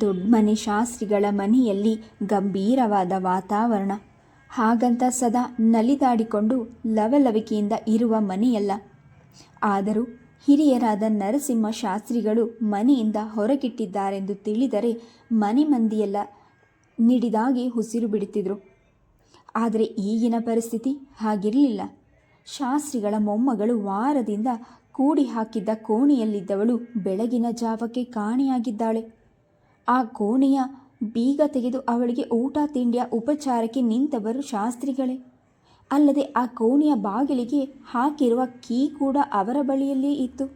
ದೊಡ್ಡಮನೆ ಶಾಸ್ತ್ರಿಗಳ ಮನೆಯಲ್ಲಿ ಗಂಭೀರವಾದ ವಾತಾವರಣ. ಹಾಗಂತ ಸದಾ ನಲಿದಾಡಿಕೊಂಡು ಲವಲವಿಕೆಯಿಂದ ಇರುವ ಮನೆಯಲ್ಲ. ಆದರೂ ಹಿರಿಯರಾದ ನರಸಿಂಹ ಶಾಸ್ತ್ರಿಗಳು ಮನೆಯಿಂದ ಹೊರಗಿಟ್ಟಿದ್ದಾರೆಂದು ತಿಳಿದರೆ ಮನೆ ಮಂದಿಯೆಲ್ಲ ನಿಡಿದಾಗಿ ಉಸಿರು ಬಿಡುತ್ತಿದ್ರು. ಆದರೆ ಈಗಿನ ಪರಿಸ್ಥಿತಿ ಹಾಗಿರಲಿಲ್ಲ. ಶಾಸ್ತ್ರಿಗಳ ಮೊಮ್ಮಗಳು ವಾರದಿಂದ ಕೂಡಿ ಹಾಕಿದ್ದ ಕೋಣೆಯಲ್ಲಿದ್ದವಳು ಬೆಳಗಿನ ಜಾವಕ್ಕೆ ಕಾಣೆಯಾಗಿದ್ದಾಳೆ. ಆ ಕೋಣೆಯ ಬೀಗ ತೆಗೆದು ಅವಳಿಗೆ ಊಟ ತಿಂಡಿಯ ಉಪಚಾರಕ್ಕೆ ನಿಂತವರು ಶಾಸ್ತ್ರಿಗಳೇ. ಅಲ್ಲದೆ ಆ ಕೋಣೆಯ ಬಾಗಿಲಿಗೆ ಹಾಕಿರುವ ಕೀ ಕೂಡ ಅವರ ಬಳಿಯಲ್ಲೇ ಇತ್ತು.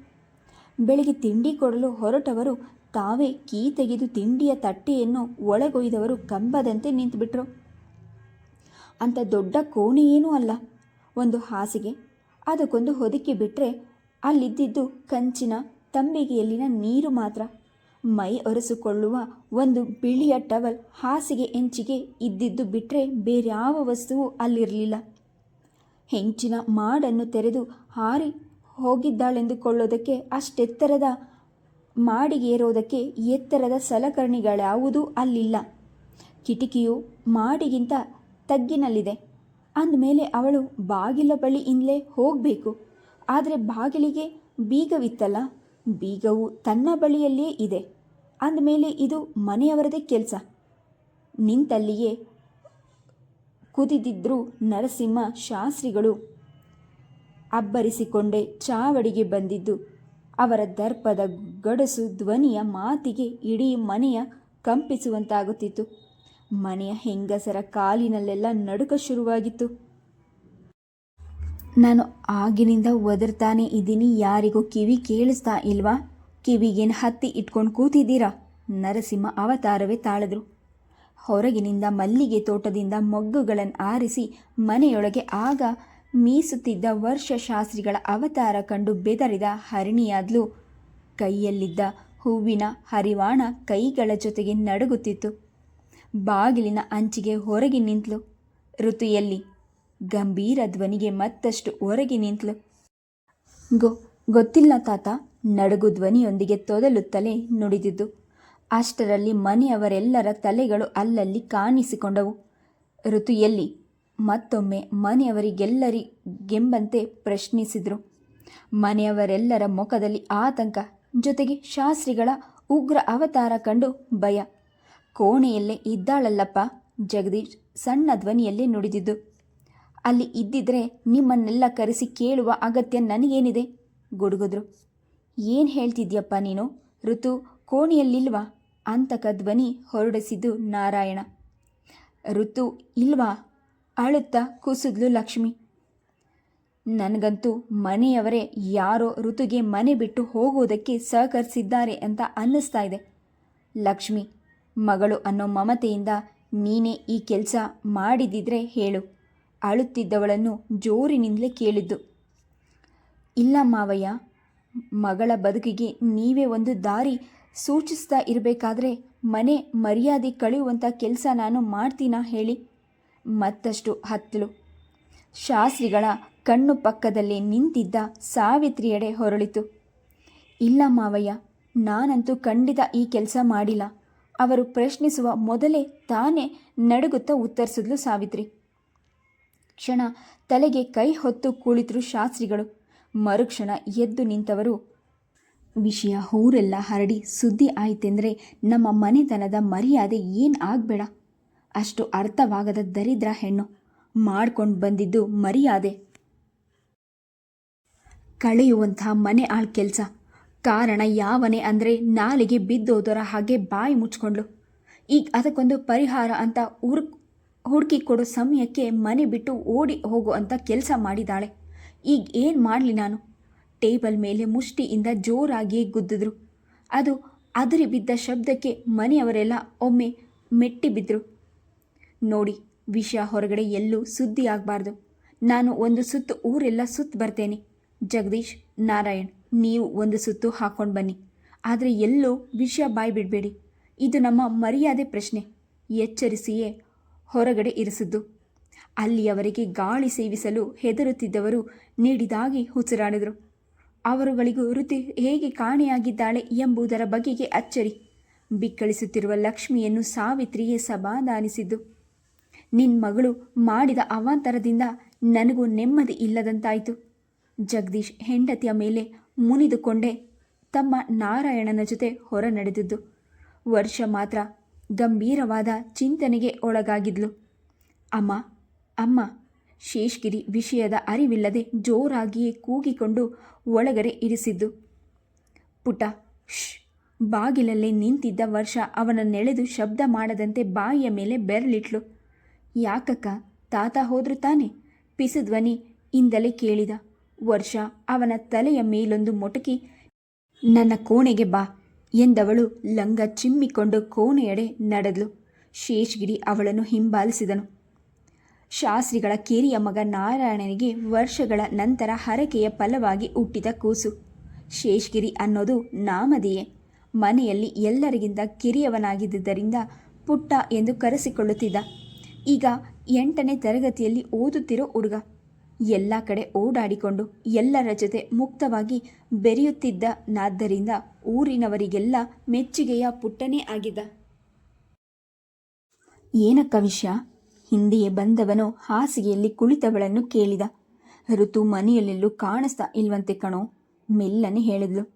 ಬೆಳಿಗ್ಗೆ ತಿಂಡಿ ಕೊಡಲು ಹೊರಟವರು ತಾವೇ ಕೀ ತೆಗೆದು ತಿಂಡಿಯ ತಟ್ಟೆಯನ್ನು ಒಳಗೊಯ್ದವರು ಕಂಬದಂತೆ ನಿಂತುಬಿಟ್ರು. ಅಂಥ ದೊಡ್ಡ ಕೋಣೆಯೇನೂ ಅಲ್ಲ. ಒಂದು ಹಾಸಿಗೆ, ಅದಕ್ಕೊಂದು ಹೊದಿಕೆ ಬಿಟ್ಟರೆ ಅಲ್ಲಿದ್ದಿದ್ದು ಕಂಚಿನ ತಂಬಿಗೆಯಲ್ಲಿನ ನೀರು ಮಾತ್ರ. ಮೈ ಒರೆಸಿಕೊಳ್ಳುವ ಒಂದು ಬಿಳಿಯ ಟವಲ್ ಹಾಸಿಗೆ ಹೆಂಚಿಗೆ ಇದ್ದಿದ್ದು ಬಿಟ್ಟರೆ ಬೇರ್ಯಾವ ವಸ್ತುವು ಅಲ್ಲಿರಲಿಲ್ಲ. ಹೆಂಚಿನ ಮಾಡನ್ನು ತೆರೆದು ಹಾರಿ ಹೋಗಿದ್ದಾಳೆಂದುಕೊಳ್ಳೋದಕ್ಕೆ ಅಷ್ಟೆತ್ತರದ ಮಾಡಿಗೇರೋದಕ್ಕೆ ಎತ್ತರದ ಸಲಕರಣೆಗಳ್ಯಾವುದೂ ಅಲ್ಲಿಲ್ಲ. ಕಿಟಕಿಯು ಮಾಡಿಗಿಂತ ತಗ್ಗಿನಲ್ಲಿದೆ. ಅಂದಮೇಲೆ ಅವಳು ಬಾಗಿಲ ಬಳಿ ಇಂದಲೇ ಹೋಗಬೇಕು. ಆದರೆ ಬಾಗಿಲಿಗೆ ಬೀಗವಿತ್ತಲ್ಲ. ಬೀಗವು ತನ್ನ ಬಳಿಯಲ್ಲಿಯೇ ಇದೆ. ಅಂದಮೇಲೆ ಇದು ಮನೆಯವರದೇ ಕೆಲಸ. ನಿಂತಲ್ಲಿಯೇ ಕುದಿದಿದ್ದರೂ ನರಸಿಂಹ ಶಾಸ್ತ್ರಿಗಳು ಅಬ್ಬರಿಸಿಕೊಂಡೇ ಚಾವಡಿಗೆ ಬಂದಿದ್ದು. ಅವರ ದರ್ಪದ ಗಡಸು ಧ್ವನಿಯ ಮಾತಿಗೆ ಇಡೀ ಮನೆಯ ಕಂಪಿಸುವಂತಾಗುತ್ತಿತ್ತು. ಮನೆಯ ಹೆಂಗಸರ ಕಾಲಿನಲ್ಲೆಲ್ಲ ನಡುಕ ಶುರುವಾಗಿತ್ತು. ನಾನು ಆಗಿನಿಂದ ಒದರ್ತಾನೆ ಇದ್ದೀನಿ, ಯಾರಿಗೂ ಕಿವಿ ಕೇಳಿಸ್ತಾ ಇಲ್ವಾ? ಕಿವಿಗೇನು ಹತ್ತಿ ಇಟ್ಕೊಂಡು ಕೂತಿದ್ದೀರಾ? ನರಸಿಂಹ ಅವತಾರವೇ ತಾಳಿದ್ರು. ಹೊರಗಿನಿಂದ ಮಲ್ಲಿಗೆ ತೋಟದಿಂದ ಮೊಗ್ಗುಗಳನ್ನು ಆರಿಸಿ ಮನೆಯೊಳಗೆ ಆಗ ಮೀಸುತ್ತಿದ್ದ ವರ್ಷಶಾಸ್ತ್ರಿಗಳ ಅವತಾರ ಕಂಡು ಬೆದರಿದ ಹರಿಣಿಯಾದ್ಲು. ಕೈಯಲ್ಲಿದ್ದ ಹೂವಿನ ಹರಿವಾಣ ಕೈಗಳ ಜೊತೆಗೆ ನಡುಗುತ್ತಿತ್ತು. ಬಾಗಿಲಿನ ಅಂಚಿಗೆ ಹೊರಗೆ ನಿಂತಲು. ಋತುಯಲ್ಲಿ ಗಂಭೀರ ಧ್ವನಿಗೆ ಮತ್ತಷ್ಟು ಹೊರಗೆ ನಿಂತಳು ಗೊ, ಗೊತ್ತಿಲ್ಲ ತಾತ, ನಡುಗು ಧ್ವನಿಯೊಂದಿಗೆ ತೊದಲುತ್ತಲೇ ನುಡಿದಿದ್ದು. ಅಷ್ಟರಲ್ಲಿ ಮನೆಯವರೆಲ್ಲರ ತಲೆಗಳು ಅಲ್ಲಲ್ಲಿ ಕಾಣಿಸಿಕೊಂಡವು. ಋತು ಎಲ್ಲಿ ಮತ್ತೊಮ್ಮೆ ಮನೆಯವರಿಗೆಲ್ಲರಿಗೆಂಬಂತೆ ಪ್ರಶ್ನಿಸಿದರು. ಮನೆಯವರೆಲ್ಲರ ಮುಖದಲ್ಲಿ ಆತಂಕ, ಜೊತೆಗೆ ಶಾಸ್ತ್ರಿಗಳ ಉಗ್ರ ಅವತಾರ ಕಂಡು ಭಯ. ಕೋಣೆಯಲ್ಲೇ ಇದ್ದಾಳಲ್ಲಪ್ಪ, ಜಗದೀಶ್ ಸಣ್ಣ ಧ್ವನಿಯಲ್ಲೇ ನುಡಿದಿದ್ದು. ಅಲ್ಲಿ ಇದ್ದಿದ್ರೆ ನಿಮ್ಮನ್ನೆಲ್ಲ ಕರೆಸಿ ಕೇಳುವ ಅಗತ್ಯ ನನಗೇನಿದೆ? ಗುಡುಗುದ್ರು. ಏನು ಹೇಳ್ತಿದ್ಯಪ್ಪ ನೀನು? ಋತು, ಕೋಣೆಯಲ್ಲಿಲ್ವಾ? ಅಂತಕ ಧ್ವನಿ ಹೊರಡಿಸಿದ್ದು ನಾರಾಯಣ. ಋತು, ಇಲ್ವಾ? ಅಳುತ್ತಾ ಕುಸಿದ್ಲು ಲಕ್ಷ್ಮಿ. ನನಗಂತೂ ಮನೆಯವರೇ ಯಾರೋ ಋತುಗೆ ಮನೆ ಬಿಟ್ಟು ಹೋಗುವುದಕ್ಕೆ ಸಹಕರಿಸಿದ್ದಾರೆ ಅಂತ ಅನ್ನಿಸ್ತಾ ಇದೆ. ಲಕ್ಷ್ಮಿ, ಮಗಳು ಅನ್ನೋ ಮಮತೆಯಿಂದ ನೀನೇ ಈ ಕೆಲಸ ಮಾಡಿದಿದ್ರೆ ಹೇಳು. ಅಳುತ್ತಿದ್ದವಳನ್ನು ಜೋರಿನಿಂದಲೇ ಕೇಳಿದ್ದು. ಇಲ್ಲ ಮಾವಯ್ಯ, ಮಗಳ ಬದುಕಿಗೆ ನೀವೇ ಒಂದು ದಾರಿ ಸೂಚಿಸ್ತಾ ಇರಬೇಕಾದ್ರೆ ಮನೆ ಮರ್ಯಾದೆ ಕಳೆಯುವಂಥ ಕೆಲಸ ನಾನು ಮಾಡ್ತೀನಾ ಹೇಳಿ. ಮತ್ತಷ್ಟು ಹತ್ತಲು. ಶಾಸ್ತ್ರಿಗಳ ಕಣ್ಣು ಪಕ್ಕದಲ್ಲೇ ನಿಂತಿದ್ದ ಸಾವಿತ್ರಿಯೆಡೆ ಹೊರಳಿತು. ಇಲ್ಲ ಮಾವಯ್ಯ, ನಾನಂತೂ ಖಂಡಿತ ಈ ಕೆಲಸ ಮಾಡಿಲ್ಲ. ಅವರು ಪ್ರಶ್ನಿಸುವ ಮೊದಲೇ ತಾನೇ ನಡುಗುತ್ತಾ ಉತ್ತರಿಸಿದ್ಲು ಸಾವಿತ್ರಿ. ಕ್ಷಣ ತಲೆಗೆ ಕೈ ಹೊತ್ತು ಕುಳಿತರು ಶಾಸ್ತ್ರಿಗಳು. ಮರುಕ್ಷಣ ಎದ್ದು ನಿಂತವರು. ವಿಷಯ ಊರೆಲ್ಲ ಹರಡಿ ಸುದ್ದಿ ಆಯ್ತೆಂದರೆ ನಮ್ಮ ಮನೆತನದ ಮರ್ಯಾದೆ ಏನು ಆಗಬೇಡ. ಅಷ್ಟು ಅರ್ಥವಾಗದ ದರಿದ್ರ ಹೆಣ್ಣು. ಮಾಡ್ಕೊಂಡು ಬಂದಿದ್ದು ಮರ್ಯಾದೆ. ಕಳೆಯುವಂಥ ಮನೆ ಆಳ್ ಕೆಲಸ. ಕಾರಣ ಯಾವನೇ ಅಂದರೆ ನಾಲಿಗೆ ಬಿದ್ದೋದರ ಹಾಗೆ ಬಾಯಿ ಮುಚ್ಕೊಂಡ್ಲು. ಈಗ ಅದಕ್ಕೊಂದು ಪರಿಹಾರ ಅಂತ ಹುಡುಕ್ ಹುಡುಕಿ ಕೊಡೋ ಸಮಯಕ್ಕೆ ಮನೆ ಬಿಟ್ಟು ಓಡಿ ಹೋಗೋ ಅಂತ ಕೆಲಸ ಮಾಡಿದಾಳೆ. ಈಗ ಏನು ಮಾಡಲಿ ನಾನು? ಟೇಬಲ್ ಮೇಲೆ ಮುಷ್ಟಿಯಿಂದ ಜೋರಾಗಿಯೇ ಗುದ್ದಿದ್ರು. ಅದು ಅದರಿ ಬಿದ್ದ ಶಬ್ದಕ್ಕೆ ಮನೆಯವರೆಲ್ಲ ಒಮ್ಮೆ ಮೆಟ್ಟಿ ಬಿದ್ದರು ನೋಡಿ ವಿಷಯ ಹೊರಗಡೆ ಎಲ್ಲೂ ಸುದ್ದಿ ಆಗಬಾರ್ದು. ನಾನು ಒಂದು ಸುತ್ತು ಊರೆಲ್ಲ ಸುತ್ತು ಬರ್ತೇನೆ. ಜಗದೀಶ್, ನಾರಾಯಣ್, ನೀವು ಒಂದು ಸುತ್ತು ಹಾಕ್ಕೊಂಡು ಬನ್ನಿ. ಆದರೆ ಎಲ್ಲೂ ವಿಷಯ ಬಾಯಿ ಬಿಡಬೇಡಿ ಇದು ನಮ್ಮ ಮರ್ಯಾದೆ ಪ್ರಶ್ನೆ. ಎಚ್ಚರಿಸಿಯೇ ಹೊರಗಡೆ ಇರಿಸಿದ್ದು. ಅಲ್ಲಿಯವರೆಗೆ ಗಾಳಿ ಸೇವಿಸಲು ಹೆದರುತ್ತಿದ್ದವರು ನೀಡಿದಾಗಿ ಹುಸಿರಾಡಿದರು. ಅವರುಗಳಿಗೂ ಋತು ಹೇಗೆ ಕಾಣೆಯಾಗಿದ್ದಾಳೆ ಎಂಬುದರ ಬಗೆಗೆ ಅಚ್ಚರಿ. ಬಿಕ್ಕಳಿಸುತ್ತಿರುವ ಲಕ್ಷ್ಮಿಯನ್ನು ಸಾವಿತ್ರಿಯೇ ಸಮಾಧಾನಿಸಿದ್ದು. ನಿನ್ನ ಮಗಳು ಮಾಡಿದ ಅವಾಂತರದಿಂದ ನನಗೂ ನೆಮ್ಮದಿ ಇಲ್ಲದಂತಾಯಿತು. ಜಗದೀಶ್ ಹೆಂಡತಿಯ ಮೇಲೆ ಮುನಿದುಕೊಂಡೇ ತಮ್ಮ ನಾರಾಯಣನ ಜೊತೆ ಹೊರ ನಡೆದಿದ್ದು ವರ್ಷ ಮಾತ್ರ ಗಂಭೀರವಾದ ಚಿಂತನೆಗೆ ಒಳಗಾಗಿದ್ಲು. ಅಮ್ಮ ಅಮ್ಮ, ಶೇಷ್ಗಿರಿ ವಿಷಯದ ಅರಿವಿಲ್ಲದೆ ಜೋರಾಗಿಯೇ ಕೂಗಿಕೊಂಡು ಒಳಗಡೆ ಇರಿಸಿದ್ದು. ಪುಟ ಶ್ ಬಾಗಿಲಲ್ಲೇ ನಿಂತಿದ್ದ ವರ್ಷ ಅವನ ನೆಳೆದು ಶಬ್ದ ಮಾಡದಂತೆ ಬಾಯಿಯ ಮೇಲೆ ಬೆರಳಿಟ್ಲು. ಯಾಕಕ್ಕ, ತಾತ ಹೋದ್ರು ತಾನೆ? ಪಿಸುಧ್ವನಿ ಇಂದಲೇ ಕೇಳಿದ. ವರ್ಷ ಅವನ ತಲೆಯ ಮೇಲೊಂದು ಮೊಟಕಿ, ನನ್ನ ಕೋಣೆಗೆ ಬಾ. ಎಂದವಳು ಲಂಗ ಚಿಮ್ಮಿಕೊಂಡು ಕೋಣೆಯಡೆ ನಡೆದಳು. ಶೇಷ್ಗಿರಿ ಅವಳನ್ನು ಹಿಂಬಾಲಿಸಿದನು. ಶಾಸ್ತ್ರಿಗಳ ಕಿರಿಯ ಮಗ ನಾರಾಯಣನಿಗೆ ವರ್ಷಗಳ ನಂತರ ಹರಕೆಯ ಫಲವಾಗಿ ಹುಟ್ಟಿದ ಕೂಸು. ಶೇಷ್ಗಿರಿ ಅನ್ನೋದು ನಾಮದೆಯೇ. ಮನೆಯಲ್ಲಿ ಎಲ್ಲರಿಗಿಂತ ಕಿರಿಯವನಾಗಿದ್ದರಿಂದ ಪುಟ್ಟ ಎಂದು ಕರೆಸಿಕೊಳ್ಳುತ್ತಿದ್ದ. ಈಗ ಎಂಟನೇ ತರಗತಿಯಲ್ಲಿ ಓದುತ್ತಿರೋ ಹುಡುಗ. ಎಲ್ಲ ಕಡೆ ಓಡಾಡಿಕೊಂಡು ಎಲ್ಲರ ಜೊತೆ ಮುಕ್ತವಾಗಿ ಬೆರೆಯುತ್ತಿದ್ದನಾದ್ದರಿಂದ ಊರಿನವರಿಗೆಲ್ಲ ಮೆಚ್ಚುಗೆಯ ಪುಟ್ಟನೇ ಆಗಿದ್ದ. ಏನಕ್ಕ ವಿಷಯ? ಹಿಂದೆಯೇ ಬಂದವನು ಹಾಸಿಗೆಯಲ್ಲಿ ಕುಳಿತವಳನ್ನು ಕೇಳಿದ. ಋತು ಮನೆಯಲ್ಲೆಲ್ಲೂ ಕಾಣಿಸ್ತಾ ಇಲ್ವಂತೆ ಕಣೋ, ಮೆಲ್ಲನೆ ಹೇಳಿದ್ಲು.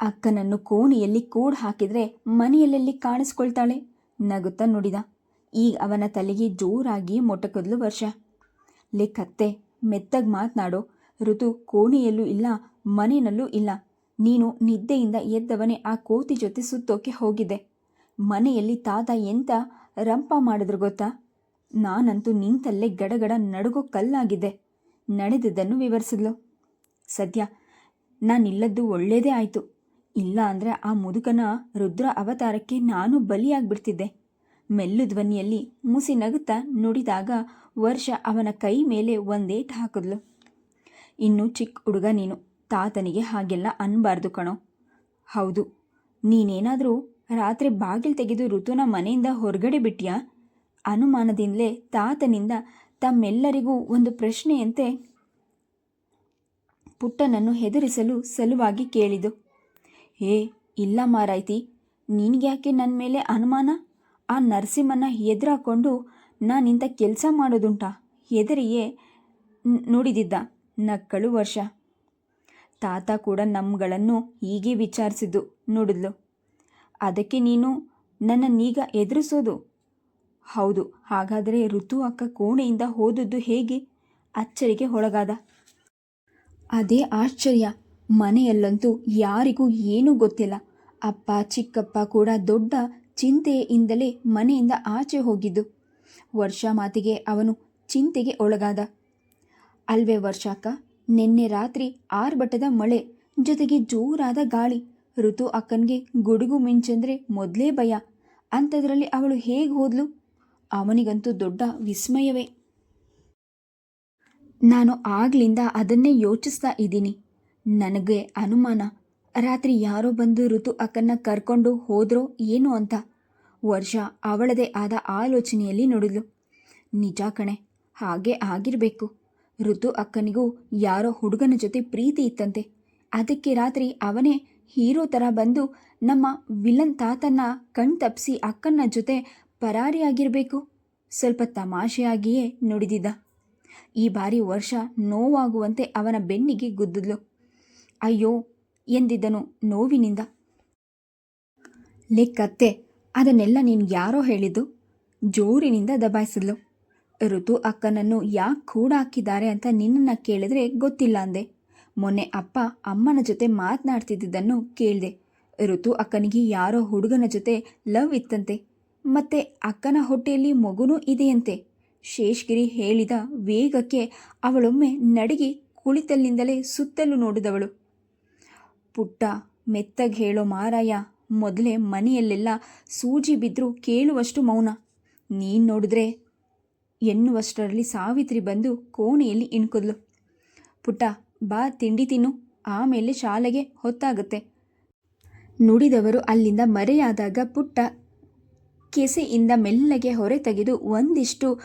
ಅಕ್ಕನನ್ನು ಕೋಣೆಯಲ್ಲಿ ಕೂಡ್ ಹಾಕಿದ್ರೆ ಮನೆಯಲ್ಲೆಲ್ಲಿ ಕಾಣಿಸ್ಕೊಳ್ತಾಳೆ? ನಗುತ್ತಾ ನುಡಿದ. ಈಗ ಅವನ ತಲೆಗೆ ಜೋರಾಗಿ ಮೊಟಕದ್ಲು ವರ್ಷ. ಲೇ ಮೆತ್ತಗ್ ಮಾತನಾಡು. ಋತು ಕೋಣೆಯಲ್ಲೂ ಇಲ್ಲ ಮನೆಯಲ್ಲೂ ಇಲ್ಲ. ನೀನು ನಿದ್ದೆಯಿಂದ ಎದ್ದವನೇ ಆ ಕೋತಿ ಜೊತೆ ಸುತ್ತೋಕೆ ಹೋಗಿದ್ದೆ. ಮನೆಯಲ್ಲಿ ತಾತ ಎಂತ ರಂಪ ಮಾಡಿದ್ರು ಗೊತ್ತಾ? ನಾನಂತೂ ನಿಂತಲ್ಲೇ ಗಡಗಡ ನಡುಗೋ ಕಲ್ಲಾಗಿದ್ದೆ. ನಡೆದಿದ್ದನ್ನು ವಿವರಿಸಿದ್ಲು. ಸದ್ಯ ನಾನಿಲ್ಲದ್ದು ಒಳ್ಳೇದೇ ಆಯಿತು. ಇಲ್ಲ ಅಂದರೆ ಆ ಮುದುಕನ ರುದ್ರ ಅವತಾರಕ್ಕೆ ನಾನು ಬಲಿಯಾಗ್ಬಿಡ್ತಿದ್ದೆ. ಮೆಲ್ಲು ಧ್ವನಿಯಲ್ಲಿ ಮುಸಿ ನಗುತ್ತಾ ನುಡಿದಾಗ ವರ್ಷ ಅವನ ಕೈ ಮೇಲೆ ಒಂದೇಟ್ ಹಾಕಿದ್ಲು ಇನ್ನು ಚಿಕ್ಕ ಹುಡುಗ ನೀನು, ತಾತನಿಗೆ ಹಾಗೆಲ್ಲ ಅನ್ಬಾರ್ದು ಕಣೋ. ಹೌದು, ನೀನೇನಾದರೂ ರಾತ್ರಿ ಬಾಗಿಲು ತೆಗೆದು ಋತುನ ಮನೆಯಿಂದ ಹೊರಗಡೆ ಬಿಟ್ಟಿಯಾ ಅನುಮಾನದಿಂದಲೇ ತಾತನಿಂದ ತಮ್ಮೆಲ್ಲರಿಗೂ ಒಂದು ಪ್ರಶ್ನೆಯಂತೆ ಪುಟ್ಟನನ್ನು ಹೆದರಿಸಲು ಸಲುವಾಗಿ ಕೇಳಿದು, ಏ, ಇಲ್ಲ ಮಾರಾಯ್ತಿ, ನಿನಗ್ಯಾಕೆ ನನ್ನ ಮೇಲೆ ಅನುಮಾನ? ಆ ನರಸಿಂಹನ ಎದುರಾಕೊಂಡು ನಾನಿಂಥ ಕೆಲಸ ಮಾಡೋದುಂಟ? ಹೆದರಿಯೇ ನೋಡಿದಿದ್ದ ನಕ್ಕಳು ವರ್ಷ. ತಾತ ಕೂಡ ನಮ್ಮಗಳನ್ನು ಹೀಗೆ ವಿಚಾರಿಸಿದ್ದು ನುಡಿದ್ಲು. ಅದಕ್ಕೆ ನೀನು ನನ್ನನ್ನೀಗ ಎದುರಿಸೋದು? ಹೌದು, ಹಾಗಾದರೆ ಋತು ಅಕ್ಕ ಕೋಣೆಯಿಂದ ಹೋದದ್ದು ಹೇಗೆ? ಅಚ್ಚರಿಗೆ ಒಳಗಾದ. ಅದೇ ಆಶ್ಚರ್ಯ, ಮನೆಯಲ್ಲಂತೂ ಯಾರಿಗೂ ಏನೂ ಗೊತ್ತಿಲ್ಲ. ಅಪ್ಪ, ಚಿಕ್ಕಪ್ಪ ಕೂಡ ದೊಡ್ಡ ಚಿಂತೆಯಿಂದಲೇ ಮನೆಯಿಂದ ಆಚೆ ಹೋಗಿದ್ದು. ವರ್ಷ ಮಾತಿಗೆ ಅವನು ಚಿಂತೆಗೆ ಒಳಗಾದ. ಅಲ್ವೇ ವರ್ಷಕ್ಕ, ನಿನ್ನೆ ರಾತ್ರಿ ಆರ್ಭಟದ ಮಳೆ, ಜೊತೆಗೆ ಜೋರಾದ ಗಾಳಿ, ಋತು ಅಕ್ಕನಿಗೆ ಗುಡುಗು ಮಿಂಚಂದ್ರೆ ಮೊದಲೇ ಭಯ. ಅಂಥದ್ರಲ್ಲಿ ಅವಳು ಹೇಗೆ ಹೋದ್ಲು? ಅವನಿಗಂತೂ ದೊಡ್ಡ ವಿಸ್ಮಯವೇ. ನಾನು ಆಗ್ಲಿಂದ ಅದನ್ನೇ ಯೋಚಿಸ್ತಾ ಇದ್ದೀನಿ. ನನಗೆ ಅನುಮಾನ. ರಾತ್ರಿ ಯಾರೋ ಬಂದು ಋತು ಅಕ್ಕನ್ನ ಕರ್ಕೊಂಡು ಹೋದ್ರೋ ಏನು ಅಂತ. ವರ್ಷ ಅವಳದೇ ಆದ ಆಲೋಚನೆಯಲ್ಲಿ ನುಡಿದ್ಲು. ನಿಜ ಕಣೆ, ಹಾಗೆ ಆಗಿರಬೇಕು. ಋತು ಅಕ್ಕನಿಗೂ ಯಾರೋ ಹುಡುಗನ ಜೊತೆ ಪ್ರೀತಿ ಇತ್ತಂತೆ. ಅದಕ್ಕೆ ರಾತ್ರಿ ಅವನೇ ಹೀರೋ ಥರ ಬಂದು ನಮ್ಮ ವಿಲನ್ ತಾತನ್ನ ಕಣ್ ತಪ್ಪಿಸಿ ಅಕ್ಕನ ಜೊತೆ ಪರಾರಿಯಾಗಿರಬೇಕು. ಸ್ವಲ್ಪ ತಮಾಷೆಯಾಗಿಯೇ ನುಡಿದಿದ್ದ. ಈ ಬಾರಿ ವರ್ಷ ನೋವಾಗುವಂತೆ ಅವನ ಬೆನ್ನಿಗೆ ಗುದ್ದಿದ್ಲು. ಅಯ್ಯೋ ಎಂದಿದ್ದನು ನೋವಿನಿಂದ. ಲೆಕ್ಕತ್ತೆ ಅದನ್ನೆಲ್ಲ ನೀನು ಯಾರೋ ಹೇಳಿದ್ದು? ಜೋರಿನಿಂದ ದಬಾಯಿಸಿದ್ಲು. ಋತು ಅಕ್ಕನನ್ನು ಯಾಕೆ ಕೂಡ ಹಾಕಿದ್ದಾರೆ ಅಂತ ನಿನ್ನನ್ನು ಕೇಳಿದ್ರೆ ಗೊತ್ತಿಲ್ಲ ಅಂದೆ. ಮೊನ್ನೆ ಅಪ್ಪ ಅಮ್ಮನ ಜೊತೆ ಮಾತನಾಡ್ತಿದ್ದುದನ್ನು ಕೇಳಿದೆ. ಋತು ಅಕ್ಕನಿಗೆ ಯಾರೋ ಹುಡುಗನ ಜೊತೆ ಲವ್ ಇತ್ತಂತೆ. ಮತ್ತೆ ಅಕ್ಕನ ಹೊಟ್ಟೆಯಲ್ಲಿ ಮಗುನೂ ಇದೆಯಂತೆ. ಶೇಷ್ಗಿರಿ ಹೇಳಿದ ವೇಗಕ್ಕೆ ಅವಳೊಮ್ಮೆ ನಡಗಿ ಕುಳಿತಲ್ಲಿಂದಲೇ ಸುತ್ತಲೂ ನೋಡಿದವಳು. ಪುಟ್ಟ, ಮೆತ್ತಗೆ ಹೇಳೋ ಮಾರಾಯ, ಮೊದಲೇ ಮನೆಯಲ್ಲೆಲ್ಲ ಸೂಜಿ ಬಿದ್ದರೂ ಕೇಳುವಷ್ಟು ಮೌನ. ನೀನು ನೋಡಿದ್ರೆ? ಎನ್ನುವಷ್ಟರಲ್ಲಿ ಸಾವಿತ್ರಿ ಬಂದು ಕೋಣೆಯಲ್ಲಿ ಇಣ್ಕುದ್ಲು. ಪುಟ್ಟ, ಬಾ ತಿಂಡಿ ತಿನ್ನು, ಆಮೇಲೆ ಶಾಲೆಗೆ ಹೊತ್ತಾಗುತ್ತೆ. ನುಡಿದವರು ಅಲ್ಲಿಂದ ಮರೆಯಾದಾಗ ಪುಟ್ಟ ಕೆಸೆಯಿಂದ ಮೆಲ್ಲಗೆ ಹೊರೆ ತೆಗೆದು ಒಂದಿಷ್ಟು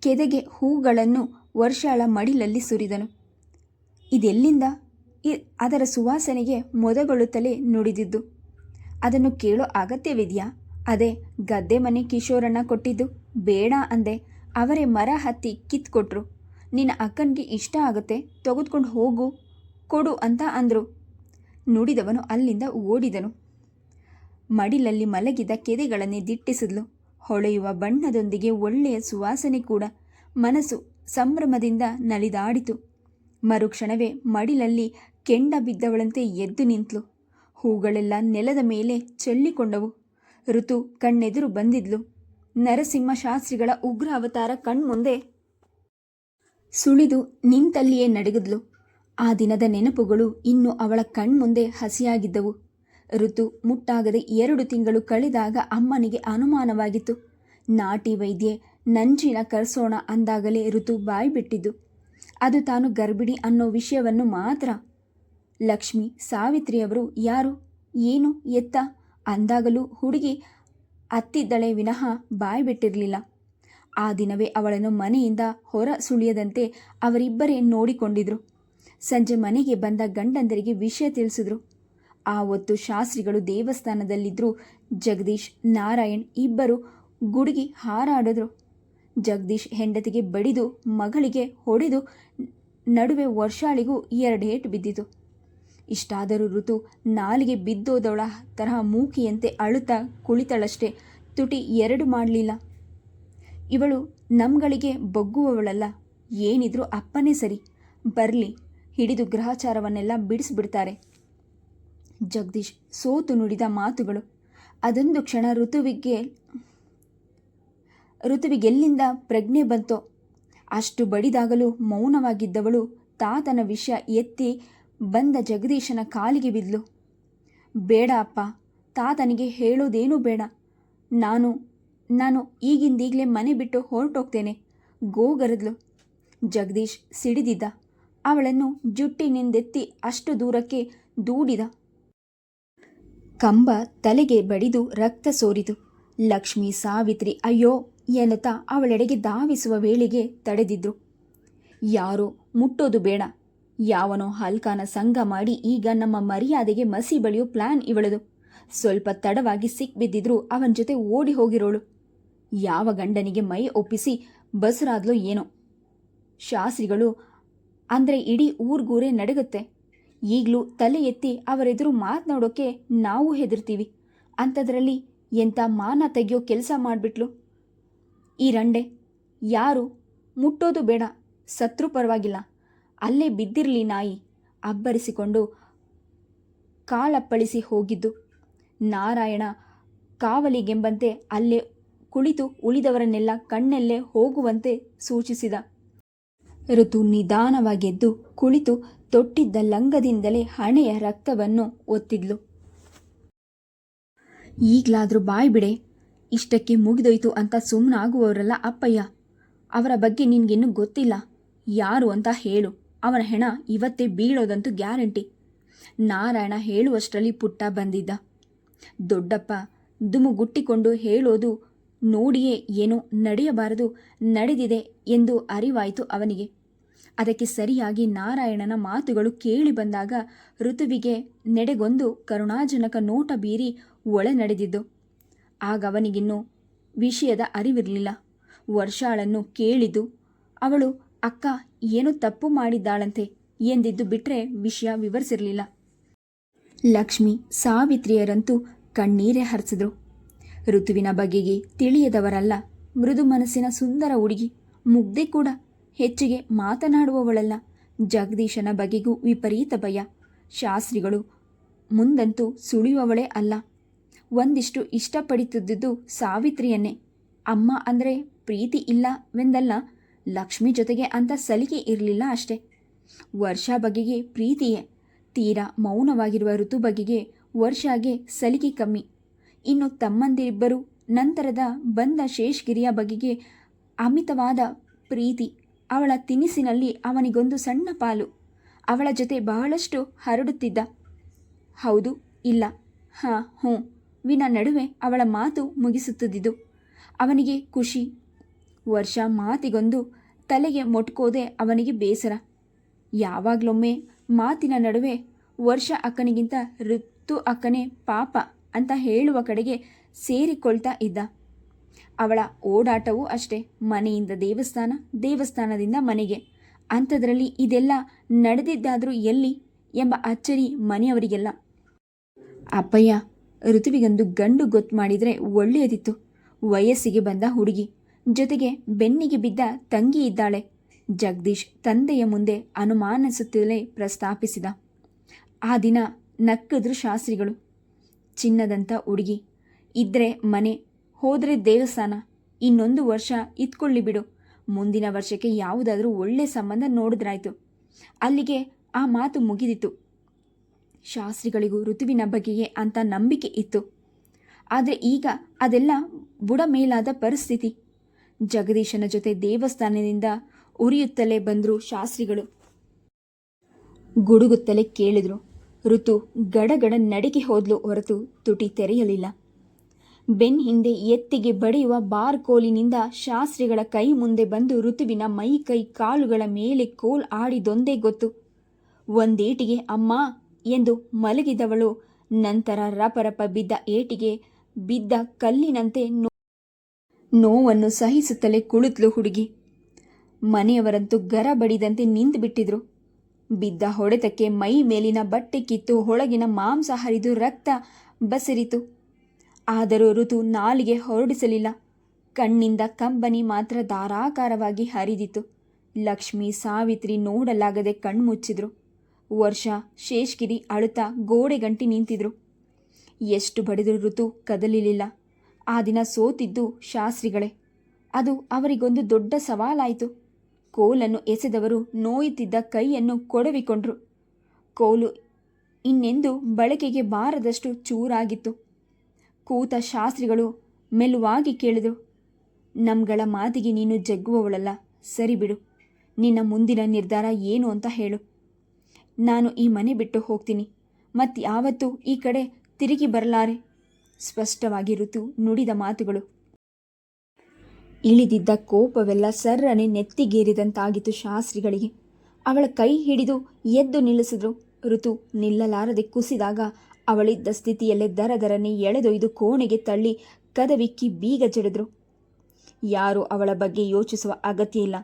ಕೆದೆಗೆ ಹೂಗಳನ್ನು ವರ್ಷಾಳ ಮಡಿಲಲ್ಲಿ ಸುರಿದನು. ಇದೆಲ್ಲಿಂದ? ಇ ಅದರ ಸುವಾಸನೆಗೆ ಮೊದಗೊಳ್ಳುತ್ತಲೇ ನುಡಿದಿದ್ದು. ಅದನ್ನು ಕೇಳೋ ಅಗತ್ಯವಿದೆಯಾ? ಅದೇ, ಗದ್ದೆ ಮನೆ ಕಿಶೋರಣ್ಣ ಕೊಟ್ಟಿದ್ದು. ಬೇಡ ಅಂದೆ. ಅವರೇ ಮರ ಹತ್ತಿ ಕಿತ್ಕೊಟ್ರು. ನಿನ್ನ ಅಕ್ಕನಿಗೆ ಇಷ್ಟ ಆಗುತ್ತೆ. ತೆಗೆದುಕೊಂಡು ಹೋಗು. ಕೊಡು ಅಂತ ಅಂದರು. ನುಡಿದವನು ಅಲ್ಲಿಂದ ಓಡಿದನು. ಮಡಿಲಲ್ಲಿ ಮಲಗಿದ ಕೆರೆಗಳನ್ನೇ ದಿಟ್ಟಿಸಿದ್ಲು. ಹೊಳೆಯುವ ಬಣ್ಣದೊಂದಿಗೆ ಒಳ್ಳೆಯ ಸುವಾಸನೆ ಕೂಡ. ಮನಸ್ಸು ಸಂಭ್ರಮದಿಂದ ನಲಿದಾಡಿತು. ಮರುಕ್ಷಣವೇ ಮಡಿಲಲ್ಲಿ ಕೆಂಡ ಬಿದ್ದವಳಂತೆ ಎದ್ದು ನಿಂತಳು ಹೂಗಳೆಲ್ಲ ನೆಲದ ಮೇಲೆ ಚೆಲ್ಲಿಕೊಂಡವು. ಋತು ಕಣ್ಣೆದುರು ಬಂದಿದ್ಲು. ನರಸಿಂಹ ಶಾಸ್ತ್ರಿಗಳ ಉಗ್ರ ಅವತಾರ ಕಣ್ಮುಂದೆ ಸುಳಿದು ನಿಂತಲ್ಲಿಯೇ ನಡಗಿದ್ಲು. ಆ ದಿನದ ನೆನಪುಗಳು ಇನ್ನು ಅವಳ ಕಣ್ಮುಂದೆ ಹಸಿಯಾಗಿದ್ದವು. ಋತು ಮುಟ್ಟಾಗದೆ ಎರಡು ತಿಂಗಳು ಕಳೆದಾಗ ಅಮ್ಮನಿಗೆ ಅನುಮಾನವಾಗಿತ್ತು. ನಾಟಿ ವೈದ್ಯೆ ನಂಜಿನ ಕರೆಸೋಣ ಅಂದಾಗಲೇ ಋತು ಬಾಯ್ಬಿಟ್ಟಿದ್ದು. ಅದು ತಾನು ಗರ್ಭಿಣಿ ಅನ್ನೋ ವಿಷಯವನ್ನು ಮಾತ್ರ ಲಕ್ಷ್ಮಿ ಸಾವಿತ್ರಿಯವರು ಯಾರು? ಏನು? ಎತ್ತ? ಅಂದಾಗಲೂ ಹುಡುಗಿ ಅತ್ತಿದ್ದಳೆ ವಿನಃ ಬಾಯಿ ಬಿಟ್ಟಿರಲಿಲ್ಲ ಆ ದಿನವೇ ಅವಳನ್ನು ಮನೆಯಿಂದ ಹೊರ ಸುಳಿಯದಂತೆ ಅವರಿಬ್ಬರೇ ನೋಡಿಕೊಂಡಿದ್ರು. ಸಂಜೆ ಮನೆಗೆ ಬಂದ ಗಂಡಂದರಿಗೆ ವಿಷಯ ತಿಳಿಸಿದ್ರು. ಆ ಹೊತ್ತು ಶಾಸ್ತ್ರಿಗಳು ದೇವಸ್ಥಾನದಲ್ಲಿದ್ದರೂ ಜಗದೀಶ್, ನಾರಾಯಣ್ ಇಬ್ಬರು ಗುಡುಗಿ ಹಾರಾಡಿದ್ರು. ಜಗದೀಶ್ ಹೆಂಡತಿಗೆ ಬಡಿದು ಮಗಳಿಗೆ ಹೊಡೆದು ನಡುವೆ ವರ್ಷಾಳಿಗೂ ಎರಡೇಟು ಬಿದ್ದಿತು. ಇಷ್ಟಾದರೂ ಋತು ನಾಲಿಗೆ ಬಿದ್ದೋದವಳ ತರಹ ಮೂಕಿಯಂತೆ ಅಳುತ್ತಾ ಕುಳಿತಳಷ್ಟೇ. ತುಟಿ ಎರಡು ಮಾಡಲಿಲ್ಲ. ಇವಳು ನಮ್ಗಳಿಗೆ ಬಗ್ಗುವವಳಲ್ಲ. ಏನಿದ್ರೂ ಅಪ್ಪನೇ ಸರಿ. ಬರಲಿ. ಹಿಡಿದು ಗ್ರಹಚಾರವನ್ನೆಲ್ಲ ಬಿಡಿಸಿಬಿಡ್ತಾರೆ. ಜಗದೀಶ್ ಸೋತು ನುಡಿದ ಮಾತುಗಳು. ಅದೊಂದು ಕ್ಷಣ ಋತುವಿಗೆ, ಋತುವಿಗೆಲ್ಲಿಂದ ಪ್ರಜ್ಞೆ ಬಂತೋ? ಅಷ್ಟು ಬಡಿದಾಗಲೂ ಮೌನವಾಗಿದ್ದವಳು ತಾತನ ವಿಷಯ ಎತ್ತಿ ಬಂದ ಜಗದೀಶನ ಕಾಲಿಗೆ ಬಿದ್ಲು. ಬೇಡ ಅಪ್ಪ, ತಾತನಿಗೆ ಹೇಳೋದೇನೂ ಬೇಡ. ನಾನು ನಾನು ಈಗಿಂದೀಗಲೇ ಮನೆ ಬಿಟ್ಟು ಹೊರಟೋಗ್ತೇನೆ ಗೋಗರದ್ಲು ಜಗದೀಶ್ ಸಿಡಿದಿದ್ದ. ಅವಳನ್ನು ಜುಟ್ಟಿನಿಂದೆತ್ತಿ ಅಷ್ಟು ದೂರಕ್ಕೆ ದೂಡಿದ. ಕಂಬ ತಲೆಗೆ ಬಡಿದು ರಕ್ತ ಸೋರಿತು. ಲಕ್ಷ್ಮಿ, ಸಾವಿತ್ರಿ, ಅಯ್ಯೋ ಎನ್ನುತ್ತಾ ಅವಳೆಡೆಗೆ ಧಾವಿಸುವ ವೇಳೆಗೆ ತಡೆದಿದ್ರು. ಯಾರೋ ಮುಟ್ಟೋದು ಬೇಡ. ಯಾವನೋ ಹಲ್ಕಾನ ಸಂಘ ಮಾಡಿ ಈಗ ನಮ್ಮ ಮರ್ಯಾದೆಗೆ ಮಸಿ ಬಳಿಯೋ ಪ್ಲಾನ್ ಇವಳದು. ಸ್ವಲ್ಪ ತಡವಾಗಿ ಸಿಕ್ಬಿದ್ದಿದ್ರು ಅವನ ಜೊತೆ ಓಡಿ ಹೋಗಿರೋಳು. ಯಾವ ಗಂಡನಿಗೆ ಮೈ ಒಪ್ಪಿಸಿ ಬಸರಾದ್ಲೋ ಏನೋ. ಶಾಸ್ತ್ರಿಗಳು, ಅಂದರೆ ಇಡೀ ಊರ್ಗೂರೇ ನಡಗುತ್ತೆ. ಈಗಲೂ ತಲೆ ಎತ್ತಿ ಅವರೆದುರು ಮಾತನಾಡೋಕೆ ನಾವು ಹೆದರ್ತೀವಿ. ಅಂಥದ್ರಲ್ಲಿ ಎಂಥ ಮಾನ ತೆಗೆಯೋ ಕೆಲಸ ಮಾಡಿಬಿಟ್ಲು. ಈ ರಂಡೆ, ಯಾರು ಮುಟ್ಟೋದು ಬೇಡ, ಸತ್ರು ಪರವಾಗಿಲ್ಲ. ಅಲ್ಲೇ ಬಿದ್ದಿರಲಿ ನಾಯಿ. ಅಬ್ಬರಿಸಿಕೊಂಡು ಕಾಲಪ್ಪಳಿಸಿ ಹೋಗಿದ್ದು. ನಾರಾಯಣ ಕಾವಲಿಗೆಂಬಂತೆ ಅಲ್ಲೇ ಕುಳಿತು ಉಳಿದವರನ್ನೆಲ್ಲ ಕಣ್ಣಲ್ಲೇ ಹೋಗುವಂತೆ ಸೂಚಿಸಿದ. ಋತು ನಿಧಾನವಾಗೆದ್ದು ಕುಳಿತು ತೊಟ್ಟಿದ್ದ ಲಂಗದಿಂದಲೇ ಹಣೆಯ ರಕ್ತವನ್ನು ಒತ್ತಿದ್ಲು. ಈಗಲಾದರೂ ಬಾಯ್ ಬಿಡೆ. ಇಷ್ಟಕ್ಕೆ ಮುಗಿದೋಯ್ತು ಅಂತ ಸುಮ್ಮನಾಗುವವರಲ್ಲ ಅಪ್ಪಯ್ಯ. ಅವರ ಬಗ್ಗೆ ನಿನ್ಗಿನ್ನೂ ಗೊತ್ತಿಲ್ಲ. ಯಾರು ಅಂತ ಹೇಳು. ಅವನ ಹೆಣ ಇವತ್ತೇ ಬೀಳೋದಂತೂ ಗ್ಯಾರಂಟಿ. ನಾರಾಯಣ ಹೇಳುವಷ್ಟರಲ್ಲಿ ಪುಟ್ಟ ಬಂದಿದ್ದ. ದೊಡ್ಡಪ್ಪ ದುಮುಗುಟ್ಟಿಕೊಂಡು ಹೇಳೋದು ನೋಡಿಯೇ ಏನೋ ನಡೆಯಬಾರದು, ನಡೆದಿದೆ ಎಂದು ಅರಿವಾಯಿತು ಅವನಿಗೆ. ಅದಕ್ಕೆ ಸರಿಯಾಗಿ ನಾರಾಯಣನ ಮಾತುಗಳು ಕೇಳಿ ಬಂದಾಗ ಋತುವಿಗೆ ನೆಡೆಗೊಂದು ಕರುಣಾಜನಕ ನೋಟ ಬೀರಿ ಒಳ ನಡೆದಿದ್ದು. ಆಗ ಅವನಿಗಿನ್ನೂ ವಿಷಯದ ಅರಿವಿರಲಿಲ್ಲ. ವರ್ಷಾಳನ್ನು ಕೇಳಿದ್ದು, ಅವಳು, ಅಕ್ಕ ಏನು ತಪ್ಪು ಮಾಡಿದ್ದಾಳಂತೆ ಎಂದಿದ್ದು ಬಿಟ್ರೆ ವಿಷಯ ವಿವರಿಸಿರಲಿಲ್ಲ. ಲಕ್ಷ್ಮಿ ಸಾವಿತ್ರಿಯರಂತೂ ಕಣ್ಣೀರೇ ಹರಿಸಿದ್ರು. ಋತುವಿನ ಬಗೆಗೆ ತಿಳಿಯದವರಲ್ಲ, ಮೃದು ಮನಸ್ಸಿನ ಸುಂದರ ಹುಡುಗಿ, ಮುಗ್ಧೆ ಕೂಡ ಹೆಚ್ಚಿಗೆ ಮಾತನಾಡುವವಳಲ್ಲ. ಜಗದೀಶನ ಬಗೆಗೂ ವಿಪರೀತ ಭಯ. ಶಾಸ್ತ್ರಿಗಳು ಮುಂದಂತೂ ಸುಳಿಯುವವಳೇ ಅಲ್ಲ. ಒಂದಿಷ್ಟು ಇಷ್ಟಪಡುತ್ತಿದ್ದುದು ಸಾವಿತ್ರಿಯನ್ನೇ. ಅಮ್ಮ ಅಂದರೆ ಪ್ರೀತಿ ಇಲ್ಲವೆಂದಲ್ಲ ಲಕ್ಷ್ಮಿ ಜೊತೆಗೆ ಅಂತ ಸಲಿಗೆ ಇರಲಿಲ್ಲ ಅಷ್ಟೆ. ವರ್ಷ ಬಗೆಗೆ ಪ್ರೀತಿಯೇ. ತೀರಾ ಮೌನವಾಗಿರುವ ಋತು ಬಗೆಗೆ ವರ್ಷಾಗೆ ಸಲಿಗೆ ಕಮ್ಮಿ. ಇನ್ನು ತಮ್ಮಂದಿರಿಬ್ಬರು ನಂತರದ ಬಂದ ಶೇಷ್ಗಿರಿಯ ಬಗೆಗೆ ಅಮಿತವಾದ ಪ್ರೀತಿ. ಅವಳ ತಿನಿಸಿನಲ್ಲಿ ಅವನಿಗೊಂದು ಸಣ್ಣ ಪಾಲು. ಅವಳ ಜೊತೆ ಬಹಳಷ್ಟು ಹರಡುತ್ತಿದ್ದ. ಹೌದು, ಇಲ್ಲ. ಹಾಂ, ಹ್ಞೂ. ವಿನ ನಡುವೆ ಅವಳ ಮಾತು ಮುಗಿಸುತ್ತಿದ್ದುದು ಅವನಿಗೆ ಖುಷಿ ವರ್ಷ ಮಾತಿಗೊಂದು ತಲೆಗೆ ಮೊಟ್ಕೋದೆ ಅವನಿಗೆ ಬೇಸರ. ಯಾವಾಗಲೊಮ್ಮೆ ಮಾತಿನ ನಡುವೆ ವರ್ಷ ಅಕ್ಕನಿಗಿಂತ ಋತು ಅಕ್ಕನೇ ಪಾಪ ಅಂತ ಹೇಳುವ ಕಡೆಗೆ ಸೇರಿಕೊಳ್ತಾ ಇದ್ದ. ಅವಳ ಓಡಾಟವೂ ಅಷ್ಟೇ, ಮನೆಯಿಂದ ದೇವಸ್ಥಾನ, ದೇವಸ್ಥಾನದಿಂದ ಮನೆಗೆ. ಅಂಥದ್ರಲ್ಲಿ ಇದೆಲ್ಲ ನಡೆದಿದ್ದಾದರೂ ಎಲ್ಲಿ ಎಂಬ ಅಚ್ಚರಿ ಮನೆಯವರಿಗೆಲ್ಲ. ಅಪ್ಪಯ್ಯ ಋತುವಿಗೊಂದು ಗಂಡು ಗೊತ್ತು ಮಾಡಿದರೆ ಒಳ್ಳೆಯದಿತ್ತು. ವಯಸ್ಸಿಗೆ ಬಂದ ಹುಡುಗಿ. ಜೊತೆಗೆ ಬೆನ್ನಿಗೆ ಬಿದ್ದ ತಂಗಿ ಇದ್ದಾಳೆ. ಜಗದೀಶ್ ತಂದೆಯ ಮುಂದೆ ಅನುಮಾನಿಸುತ್ತಲೇ ಪ್ರಸ್ತಾಪಿಸಿದ. ಆ ದಿನ ನಕ್ಕಿದ್ರು ಶಾಸ್ತ್ರಿಗಳು. ಚಿನ್ನದಂಥ ಹುಡುಗಿ. ಇದ್ರೆ ಮನೆ, ಹೋದರೆ ದೇವಸ್ಥಾನ. ಇನ್ನೊಂದು ವರ್ಷ ಇತ್ಕೊಳ್ಳಿ ಬಿಡು. ಮುಂದಿನ ವರ್ಷಕ್ಕೆ ಯಾವುದಾದ್ರೂ ಒಳ್ಳೆ ಸಂಬಂಧ ನೋಡಿದ್ರಾಯ್ತು. ಅಲ್ಲಿಗೆ ಆ ಮಾತು ಮುಗಿದಿತ್ತು. ಶಾಸ್ತ್ರಿಗಳಿಗೂ ಋತುವಿನ ಬಗೆಗೆ ಅಂತ ನಂಬಿಕೆ ಇತ್ತು. ಆದರೆ ಈಗ ಅದೆಲ್ಲ ಬುಡ ಮೇಲಾದ ಪರಿಸ್ಥಿತಿ. ಜಗದೀಶನ ಜೊತೆ ದೇವಸ್ಥಾನದಿಂದ ಉರಿಯುತ್ತಲೇ ಬಂದರು ಶಾಸ್ತ್ರಿಗಳು. ಗುಡುಗುತ್ತಲೇ ಕೇಳಿದ್ರು. ಋತು ಗಡಗಡ ನಡಿಗೆ ಹೋದ್ಲು ಹೊರತು ತುಟಿ ತೆರೆಯಲಿಲ್ಲ. ಬೆನ್ ಹಿಂದೆ ಎತ್ತಿಗೆ ಬಡಿಯುವ ಬಾರ್ ಕೋಲಿನಿಂದ ಶಾಸ್ತ್ರಿಗಳ ಕೈ ಮುಂದೆ ಬಂದು ಋತುವಿನ ಮೈ ಕೈ ಕಾಲುಗಳ ಮೇಲೆ ಕೋಲ್ ಆಡಿದೊಂದೇ ಗೊತ್ತು. ಒಂದೇಟಿಗೆ, ಅಮ್ಮ ಎಂದು ಮಲಗಿದವಳು. ನಂತರ ರಪರಪ ಬಿದ್ದ ಏಟಿಗೆ, ಬಿದ್ದ ಕಲ್ಲಿನಂತೆ ನೋವನ್ನು ಸಹಿಸುತ್ತಲೇ ಕುಳಿತ್ಲು ಹುಡುಗಿ. ಮನೆಯವರಂತೂ ಗರ ಬಡಿದಂತೆ ನಿಂತು ಬಿಟ್ಟಿದ್ರು ಬಿದ್ದ ಹೊಡೆತಕ್ಕೆ ಮೈ ಮೇಲಿನ ಬಟ್ಟೆ ಕಿತ್ತು ಹೊಳಗಿನ ಮಾಂಸ ಹರಿದು ರಕ್ತ ಬಸರಿತು. ಆದರೂ ಋತು ನಾಲಿಗೆ ಹೊರಡಿಸಲಿಲ್ಲ. ಕಣ್ಣಿಂದ ಕಂಬನಿ ಮಾತ್ರ ಧಾರಾಕಾರವಾಗಿ ಹರಿದಿತ್ತು. ಲಕ್ಷ್ಮಿ ಸಾವಿತ್ರಿ ನೋಡಲಾಗದೆ ಕಣ್ಮುಚ್ಚಿದ್ರು. ವರ್ಷ ಶೇಷ್ಗಿರಿ ಅಳುತ್ತಾ ಗೋಡೆಗಂಟಿ ನಿಂತಿದ್ರು. ಎಷ್ಟು ಬಡಿದ್ರು ಋತು ಕದಲಿಲಿಲ್ಲ. ಆ ದಿನ ಸೋತಿದ್ದು ಶಾಸ್ತ್ರಿಗಳೇ. ಅದು ಅವರಿಗೊಂದು ದೊಡ್ಡ ಸವಾಲಾಯಿತು. ಕೋಲನ್ನು ಎಸೆದವರು ನೋಯುತ್ತಿದ್ದ ಕೈಯನ್ನು ಕೊಡವಿಕೊಂಡ್ರು. ಕೋಲು ಇನ್ನೆಂದು ಬಳಕೆಗೆ ಬಾರದಷ್ಟು ಚೂರಾಗಿತ್ತು. ಕೂತ ಶಾಸ್ತ್ರಿಗಳು ಮೆಲುವಾಗಿ ಕೇಳಿದರು, ನಮ್ಗಳ ಮಾತಿಗೆ ನೀನು ಜಗ್ಗುವವಳಲ್ಲ, ಸರಿ ಬಿಡು. ನಿನ್ನ ಮುಂದಿನ ನಿರ್ಧಾರ ಏನು ಅಂತ ಹೇಳು. ನಾನು ಈ ಮನೆ ಬಿಟ್ಟು ಹೋಗ್ತೀನಿ. ಮತ್ಯಾವತ್ತೂ ಈ ಕಡೆ ತಿರುಗಿ ಬರಲಾರೆ. ಸ್ಪಷ್ಟವಾಗಿ ಋತು ನುಡಿದ ಮಾತುಗಳು. ಇಳಿದಿದ್ದ ಕೋಪವೆಲ್ಲ ಸರ್ರನೆ ನೆತ್ತಿಗೇರಿದಂತಾಗಿತ್ತು ಶಾಸ್ತ್ರಿಗಳಿಗೆ. ಅವಳ ಕೈ ಹಿಡಿದು ಎದ್ದು ನಿಲ್ಲಿಸಿದ್ರು. ಋತು ನಿಲ್ಲಲಾರದೆ ಕುಸಿದಾಗ ಅವಳಿದ್ದ ಸ್ಥಿತಿಯಲ್ಲೇ ದರದರನೆ ಎಳೆದೊಯ್ದು ಕೋಣೆಗೆ ತಳ್ಳಿ ಕದವಿಕ್ಕಿ ಬೀಗ ಜಡಿದ್ರು. ಯಾರು ಅವಳ ಬಗ್ಗೆ ಯೋಚಿಸುವ ಅಗತ್ಯ ಇಲ್ಲ.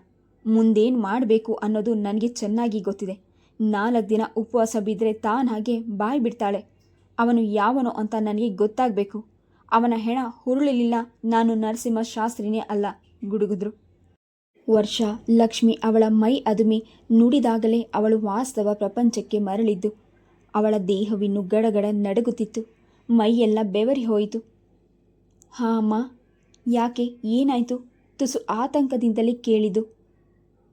ಮುಂದೇನು ಮಾಡಬೇಕು ಅನ್ನೋದು ನನಗೆ ಚೆನ್ನಾಗಿ ಗೊತ್ತಿದೆ. ನಾಲ್ಕು ದಿನ ಉಪವಾಸ ಬಿದ್ದರೆ ತಾನಾಗೆ ಬಾಯಿ ಬಿಡ್ತಾಳೆ ಅವನು ಯಾವನು ಅಂತ ನನಗೆ ಗೊತ್ತಾಗಬೇಕು. ಅವನ ಹೆಣ ಹುರುಳಿಲಿಲ್ಲ, ನಾನು ನರಸಿಂಹ ಶಾಸ್ತ್ರಿನೇ ಅಲ್ಲ, ಗುಡುಗಿದ್ರು. ವರ್ಷ, ಲಕ್ಷ್ಮಿ ಅವಳ ಮೈ ಅದುಮಿ ನುಡಿದಾಗಲೇ ಅವಳು ವಾಸ್ತವ ಪ್ರಪಂಚಕ್ಕೆ ಮರಳಿದ್ದು. ಅವಳ ದೇಹವಿನ್ನು ಗಡಗಡ ನಡಗುತ್ತಿತ್ತು, ಮೈಯೆಲ್ಲ ಬೆವರಿ ಹೋಯಿತು. ಹಾ, ಅಮ್ಮ, ಯಾಕೆ, ಏನಾಯಿತು? ತುಸು ಆತಂಕದಿಂದಲೇ ಕೇಳಿದು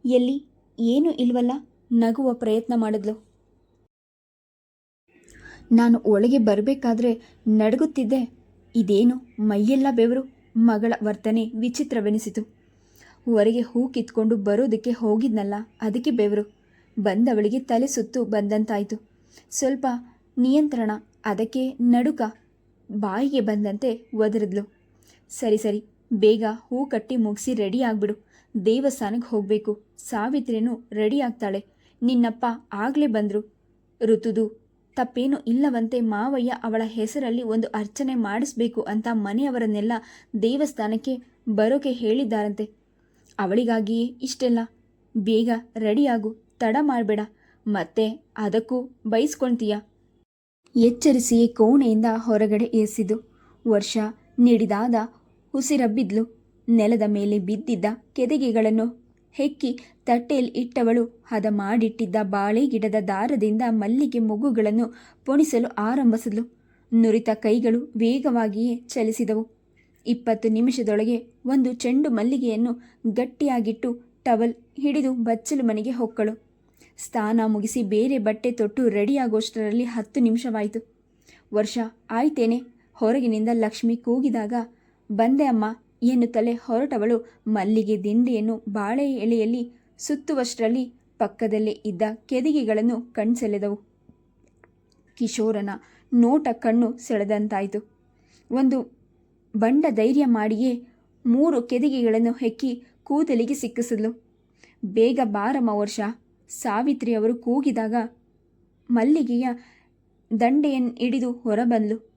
ಎಲ್ಲಿ, ಏನೂ ಇಲ್ವಲ್ಲ, ನಗುವ ಪ್ರಯತ್ನ ಮಾಡಿದ್ಲು. ನಾನು ಒಳಗೆ ಬರಬೇಕಾದ್ರೆ ನಡುಗುತ್ತಿದ್ದೆ. ಇದೇನು ಮೈಯೆಲ್ಲ ಬೆವರು? ಮಗಳ ವರ್ತನೆ ವಿಚಿತ್ರವೆನಿಸಿತು. ಹೊರಗೆ ಹೂ ಕಿತ್ಕೊಂಡು ಬರೋದಕ್ಕೆ ಹೋಗಿದ್ನಲ್ಲ, ಅದಕ್ಕೆ ಬೆವರು. ಬಂದವಳಿಗೆ ತಲೆ ಸುತ್ತು ಬಂದಂತಾಯಿತು. ಸ್ವಲ್ಪ ನಿಯಂತ್ರಣ, ಅದಕ್ಕೆ ನಡುಕ. ಬಾಯಿಗೆ ಬಂದಂತೆ ಒದರಿದ್ಲು. ಸರಿ ಸರಿ, ಬೇಗ ಹೂ ಕಟ್ಟಿ ಮುಗಿಸಿ ರೆಡಿ ಆಗ್ಬಿಡು. ದೇವಸ್ಥಾನಕ್ಕೆ ಹೋಗಬೇಕು. ಸಾವಿತ್ರಿನೂ ರೆಡಿ ಆಗ್ತಾಳೆ. ನಿನ್ನಪ್ಪ ಆಗಲೇ ಬಂದರು. ಋತುದು ತಪ್ಪೇನು ಇಲ್ಲವಂತೆ ಮಾವಯ್ಯ ಅವಳ ಹೆಸರಲ್ಲಿ ಒಂದು ಅರ್ಚನೆ ಮಾಡಿಸ್ಬೇಕು ಅಂತ ಮನೆಯವರನ್ನೆಲ್ಲ ದೇವಸ್ಥಾನಕ್ಕೆ ಬರೋಕೆ ಹೇಳಿದ್ದಾರಂತೆ. ಅವಳಿಗಾಗಿಯೇ ಇಷ್ಟೆಲ್ಲ. ಬೇಗ ರೆಡಿಯಾಗು. ತಡ ಮಾಡಬೇಡ. ಮತ್ತೆ ಅದಕ್ಕೂ ಬಯಸ್ಕೊಳ್ತೀಯ ಎಚ್ಚರಿಸಿಯೇ ಕೋಣೆಯಿಂದ ಹೊರಗಡೆ ಏರಿಸಿದ್ದು ವರ್ಷ ನೀಡಿದಾದ ಉಸಿರಬ್ಬಿದ್ಲು. ನೆಲದ ಮೇಲೆ ಬಿದ್ದಿದ್ದ ಕೆದಗೆಗಳನ್ನು ಹೆಕ್ಕಿ ತಟ್ಟೆಯಲ್ಲಿ ಇಟ್ಟವಳು. ಹದ ಮಾಡಿಟ್ಟಿದ್ದ ಬಾಳೆ ಗಿಡದ ದಾರದಿಂದ ಮಲ್ಲಿಗೆ ಮೊಗ್ಗುಗಳನ್ನು ಪೊಣಿಸಲು ಆರಂಭಿಸಿದಳು ನುರಿತ ಕೈಗಳು ವೇಗವಾಗಿಯೇ ಚಲಿಸಿದವು. ಇಪ್ಪತ್ತು ನಿಮಿಷದೊಳಗೆ ಒಂದು ಚೆಂಡು ಮಲ್ಲಿಗೆಯನ್ನು ಗಟ್ಟಿಯಾಗಿಟ್ಟು ಟವಲ್ ಹಿಡಿದು ಬಚ್ಚಲು ಮನೆಗೆ ಹೊಕ್ಕಳು. ಸ್ನಾನ ಮುಗಿಸಿ ಬೇರೆ ಬಟ್ಟೆ ತೊಟ್ಟು ರೆಡಿಯಾಗೋಷ್ಟರಲ್ಲಿ ಹತ್ತು ನಿಮಿಷವಾಯಿತು. ವರ್ಷ ಆಯ್ತೇನೆ. ಹೊರಗಿನಿಂದ ಲಕ್ಷ್ಮಿ ಕೂಗಿದಾಗ, ಬಂದೆ ಅಮ್ಮ ಎನ್ನುತ್ತಲೇ ಹೊರಟವಳು. ಮಲ್ಲಿಗೆ ದಿಂಡೆಯನ್ನು ಬಾಳೆ ಎಲೆಯಲ್ಲಿ ಸುತ್ತುವಷ್ಟರಲ್ಲಿ ಪಕ್ಕದಲ್ಲೇ ಇದ್ದ ಕೆದಿಗೆಗಳನ್ನು ಕಣ್ಸೆಳೆದವು. ಕಿಶೋರನ ನೋಟ ಕಣ್ಣು ಸೆಳೆದಂತಾಯಿತು. ಒಂದು ಬಂಡ ಧೈರ್ಯ ಮಾಡಿಯೇ ಮೂರು ಕೆದಿಗೆಗಳನ್ನು ಹೆಕ್ಕಿ ಕೂದಲಿಗೆ ಸಿಕ್ಕಿಸಿದ್ಲು. ಬೇಗ ಬಾರಮ್ಮ ವರ್ಷ ಸಾವಿತ್ರಿಯವರು ಕೂಗಿದಾಗ ಮಲ್ಲಿಗೆಯ ದಂಡೆಯನ್ನು ಹಿಡಿದು ಹೊರಬಂದ್ಲು.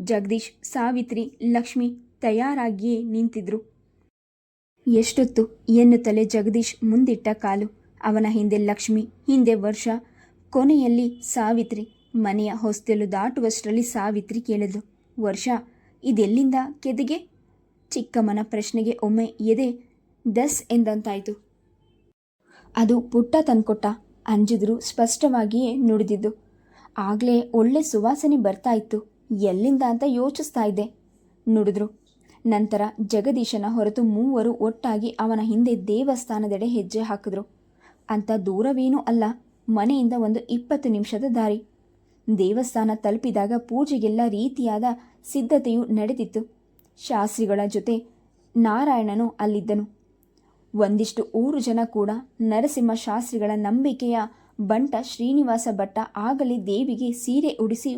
ಜಗದೀಶ್, ಸಾವಿತ್ರಿ, ಲಕ್ಷ್ಮಿ ತಯಾರಾಗಿಯೇ ನಿಂತಿದ್ರು. ಎಷ್ಟೊತ್ತು ತಲೆ ಜಗದೀಶ್ ಮುಂದಿಟ್ಟ ಕಾಲು. ಅವನ ಹಿಂದೆ ಲಕ್ಷ್ಮಿ, ಹಿಂದೆ ವರ್ಷ. ಕೊನೆಯಲ್ಲಿ ಸಾವಿತ್ರಿ, ಮನೆಯ ಹೊಸ್ತೆಲು ದಾಟುವಷ್ಟರಲ್ಲಿ ಸಾವಿತ್ರಿ ಕೇಳಿದ್ಲು. ವರ್ಷ, ಇದೆಲ್ಲಿಂದ ಕೆದಿಗೆ? ಚಿಕ್ಕಮ್ಮನ ಪ್ರಶ್ನೆಗೆ ಒಮ್ಮೆ ಎದೆ ದಸ್ ಎಂದಂತಾಯಿತು. ಅದು ಪುಟ್ಟ ತಂದ್ಕೊಟ್ಟ ಅಂಜಿದ್ರು ಸ್ಪಷ್ಟವಾಗಿಯೇ ನುಡಿದಿದ್ದು. ಆಗಲೇ ಒಳ್ಳೆ ಸುವಾಸನೆ ಬರ್ತಾ ಇತ್ತು. ಎಲ್ಲಿಂದ ಅಂತ ಯೋಚಿಸ್ತಾ ಇದ್ದೆ, ನುಡಿದ್ರು. ನಂತರ ಜಗದೀಶನ ಹೊರತು ಮೂವರು ಒಟ್ಟಾಗಿ ಅವನ ಹಿಂದೆ ದೇವಸ್ಥಾನದೆಡೆ ಹೆಜ್ಜೆ ಹಾಕಿದ್ರು. ಅಂತ ದೂರವೇನೂ ಅಲ್ಲ. ಮನೆಯಿಂದ ಒಂದು ಇಪ್ಪತ್ತು ನಿಮಿಷದ ದಾರಿ. ದೇವಸ್ಥಾನ ತಲುಪಿದಾಗ ಪೂಜೆಗೆಲ್ಲ ರೀತಿಯಾದ ಸಿದ್ಧತೆಯು ನಡೆದಿತ್ತು. ಶಾಸ್ತ್ರಿಗಳ ಜೊತೆ ನಾರಾಯಣನು ಅಲ್ಲಿದ್ದನು. ಒಂದಿಷ್ಟು ಊರು ಜನ ಕೂಡ ನರಸಿಂಹ ಶಾಸ್ತ್ರಿಗಳ ನಂಬಿಕೆಯ ಬಂಟ ಶ್ರೀನಿವಾಸ ಭಟ್ಟ ಆಗಲಿ ದೇವಿಗೆ ಸೀರೆ ಉಡಿಸಿ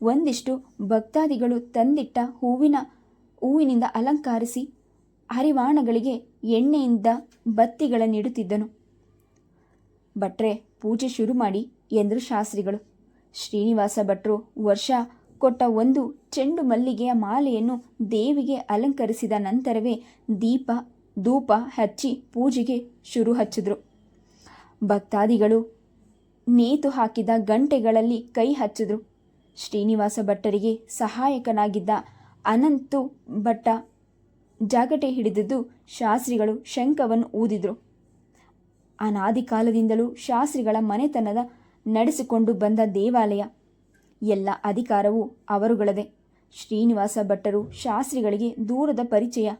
ಒಂದಿಷ್ಟು ಭಕ್ತಾದಿಗಳು ತಂದಿಟ್ಟ ಹೂವಿನ ಹೂವಿನಿಂದ ಅಲಂಕರಿಸಿ ಹರಿವಾಣಗಳಿಗೆ ಎಣ್ಣೆಯಿಂದ ಬತ್ತಿಗಳನ್ನಿಡುತ್ತಿದ್ದನು. ಭಟ್ರೆ, ಪೂಜೆ ಶುರು ಮಾಡಿ ಎಂದರು ಶಾಸ್ತ್ರಿಗಳು. ಶ್ರೀನಿವಾಸ ಭಟ್ರು ವರ್ಷ ಕೊಟ್ಟ ಒಂದು ಚೆಂಡು ಮಲ್ಲಿಗೆಯ ಮಾಲೆಯನ್ನು ದೇವಿಗೆ ಅಲಂಕರಿಸಿದ ನಂತರವೇ ದೀಪ, ಧೂಪ ಹಚ್ಚಿ ಪೂಜೆಗೆ ಶುರು ಹಚ್ಚಿದ್ರು. ಭಕ್ತಾದಿಗಳು ನೇತು ಹಾಕಿದ ಗಂಟೆಗಳಲ್ಲಿ ಕೈ ಹಚ್ಚಿದ್ರು. ಶ್ರೀನಿವಾಸ ಭಟ್ಟರಿಗೆ ಸಹಾಯಕನಾಗಿದ್ದ ಅನಂತು ಭಟ್ಟ ಜಾಗಟೆ ಹಿಡಿದಿದ್ದು ಶಾಸ್ತ್ರಿಗಳು ಶಂಖವನ್ನು ಊದಿದ್ರು. ಅನಾದಿ ಕಾಲದಿಂದಲೂ ಶಾಸ್ತ್ರಿಗಳ ಮನೆತನದ ನಡೆಸಿಕೊಂಡು ಬಂದ ದೇವಾಲಯ. ಎಲ್ಲ ಅಧಿಕಾರವೂ ಅವರುಗಳದೆ. ಶ್ರೀನಿವಾಸ ಭಟ್ಟರು ಶಾಸ್ತ್ರಿಗಳಿಗೆ ದೂರದ ಪರಿಚಯ.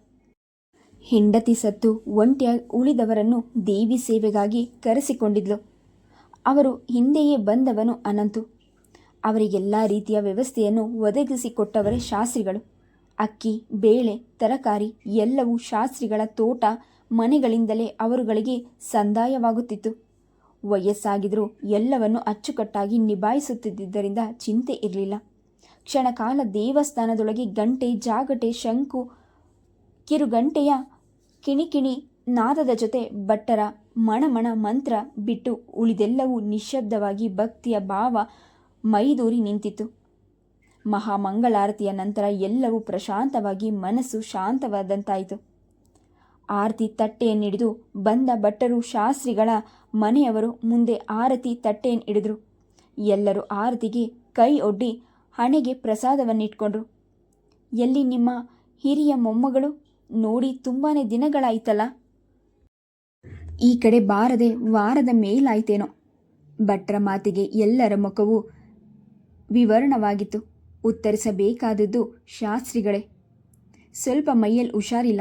ಹೆಂಡತಿ ಸತ್ತು ಒಂಟಿಯ ಉಳಿದವರನ್ನು ದೇವಿ ಸೇವೆಗಾಗಿ ಕರೆಸಿಕೊಂಡಿದ್ಲು. ಅವರು ಹಿಂದೆಯೇ ಬಂದವನು ಅನಂತು. ಅವರಿಗೆಲ್ಲ ರೀತಿಯ ವ್ಯವಸ್ಥೆಯನ್ನು ಒದಗಿಸಿಕೊಟ್ಟವರೇ ಶಾಸ್ತ್ರಿಗಳು. ಅಕ್ಕಿ, ಬೇಳೆ, ತರಕಾರಿ ಎಲ್ಲವೂ ಶಾಸ್ತ್ರಿಗಳ ತೋಟ ಮನೆಗಳಿಂದಲೇ ಅವರುಗಳಿಗೆ ಸಂದಾಯವಾಗುತ್ತಿತ್ತು. ವಯಸ್ಸಾಗಿದ್ದರೂ ಎಲ್ಲವನ್ನು ಅಚ್ಚುಕಟ್ಟಾಗಿ ನಿಭಾಯಿಸುತ್ತಿದ್ದರಿಂದ ಚಿಂತೆ ಇರಲಿಲ್ಲ. ಕ್ಷಣಕಾಲ ದೇವಸ್ಥಾನದೊಳಗೆ ಗಂಟೆ, ಜಾಗಟೆ, ಶಂಕು, ಕಿರುಗಂಟೆಯ ಕಿಣಿಕಿಣಿ ನಾದದ ಜೊತೆ ಭಟ್ಟರ ಮಣಮಣ ಮಂತ್ರ ಬಿಟ್ಟು ಉಳಿದೆಲ್ಲವೂ ನಿಶ್ಶಬ್ದವಾಗಿ ಭಕ್ತಿಯ ಭಾವ ಮೈದೂರಿ ನಿಂತಿತ್ತು. ಮಹಾಮಂಗಳಾರತಿಯ ನಂತರ ಎಲ್ಲವೂ ಪ್ರಶಾಂತವಾಗಿ ಮನಸ್ಸು ಶಾಂತವಾದಂತಾಯಿತು. ಆರತಿ ತಟ್ಟೆಯನ್ನಿಡಿದು ಬಂದ ಭಟ್ಟರು ಶಾಸ್ತ್ರಿಗಳ ಮನೆಯವರು ಮುಂದೆ ಆರತಿ ತಟ್ಟೆಯನ್ನು ಹಿಡಿದ್ರು. ಎಲ್ಲರೂ ಆರತಿಗೆ ಕೈ ಒಡ್ಡಿ ಹಣೆಗೆ ಪ್ರಸಾದವನ್ನಿಟ್ಕೊಂಡ್ರು. ಎಲ್ಲಿ ನಿಮ್ಮ ಹಿರಿಯ ಮೊಮ್ಮಗಳು? ನೋಡಿ ತುಂಬಾ ದಿನಗಳಾಯ್ತಲ್ಲ. ಈ ಕಡೆ ಬಾರದೆ ವಾರದ ಮೇಲಾಯ್ತೇನೋ. ಭಟ್ರ ಮಾತಿಗೆ ಎಲ್ಲರ ಮುಖವು ವಿವರಣವಾಗಿತ್ತು. ಉತ್ತರಿಸಬೇಕಾದದ್ದು ಶಾಸ್ತ್ರಿಗಳೇ. ಸ್ವಲ್ಪ ಮೈಯಲ್ಲಿ ಹುಷಾರಿಲ್ಲ,